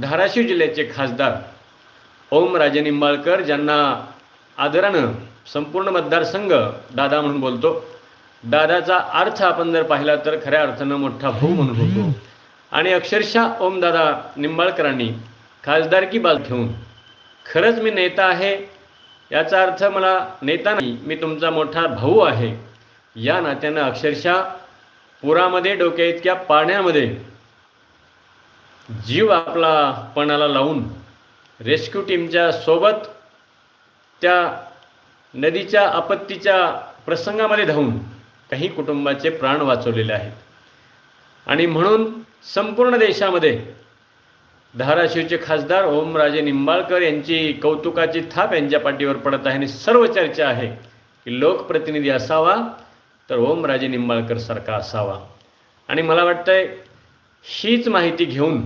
धाराशिव जिल्ह्याचे खासदार ओम राजे निंबाळकर ज्यांना आदरानं संपूर्ण मतदारसंघ दादा म्हणून बोलतो. दादाचा अर्थ आपण जर पाहिला तर खऱ्या अर्थानं मोठा भाऊ म्हणून होतो आणि अक्षरशः ओमदादा निंबाळकरांनी खासदारकी बाल ठेवून खरंच मी नेता आहे याचा अर्थ मला नेता नाही मी तुमचा मोठा भाऊ आहे. या नात्यानं अक्षरशः पुरामध्ये डोक्या इतक्या पाण्यामध्ये जीव आपला पणाला लावून रेस्क्यू टीमच्या सोबत त्या नदीच्या आपत्तीच्या प्रसंगामध्ये धावून काही कुटुंबाचे प्राण वाचवलेले आहेत. आणि म्हणून संपूर्ण देशामध्ये धाराशिवचे खासदार ओमराजे निंबाळकर यांची कौतुकाची थाप यांच्या पाठीवर पडत आहे आणि सर्व चर्चा आहे की लोकप्रतिनिधी असावा तर ओमराजे निंबाळकर सारखा असावा. आणि मला वाटतंय हीच माहिती घेऊन